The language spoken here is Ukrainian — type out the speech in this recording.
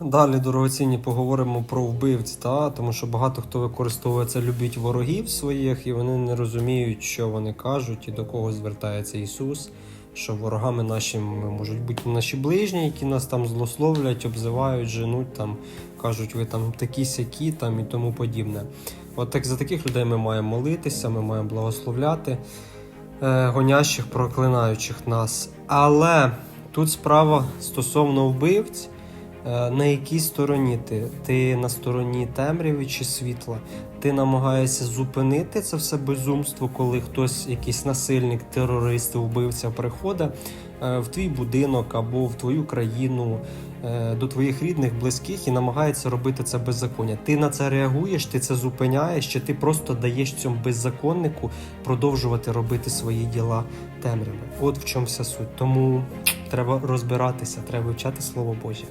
Далі, дорогоцінні, поговоримо про вбивць, та? тому що багато хто використовує це любить ворогів своїх, і вони не розуміють, що вони кажуть і до кого звертається Ісус. Що ворогами нашими можуть бути наші ближні, які нас там злословлять, обзивають, женуть, там, кажуть, ви там такі сякі там і тому подібне. От так за таких людей ми маємо молитися, ми маємо благословляти е, гонящих, проклинаючих нас. Але тут справа стосовно вбивць. Е, На якій стороні ти? Ти на стороні темряви чи світла? Ти намагаєшся зупинити це все безумство, коли хтось, якийсь насильник, терорист, вбивця приходить е, в твій будинок або в твою країну, е, до твоїх рідних, близьких і намагається робити це беззаконня. Ти на це реагуєш, ти це зупиняєш, чи ти просто даєш цьому беззаконнику продовжувати робити свої діла темряви? От в чому вся суть. Тому треба розбиратися, треба вивчати Слово Боже.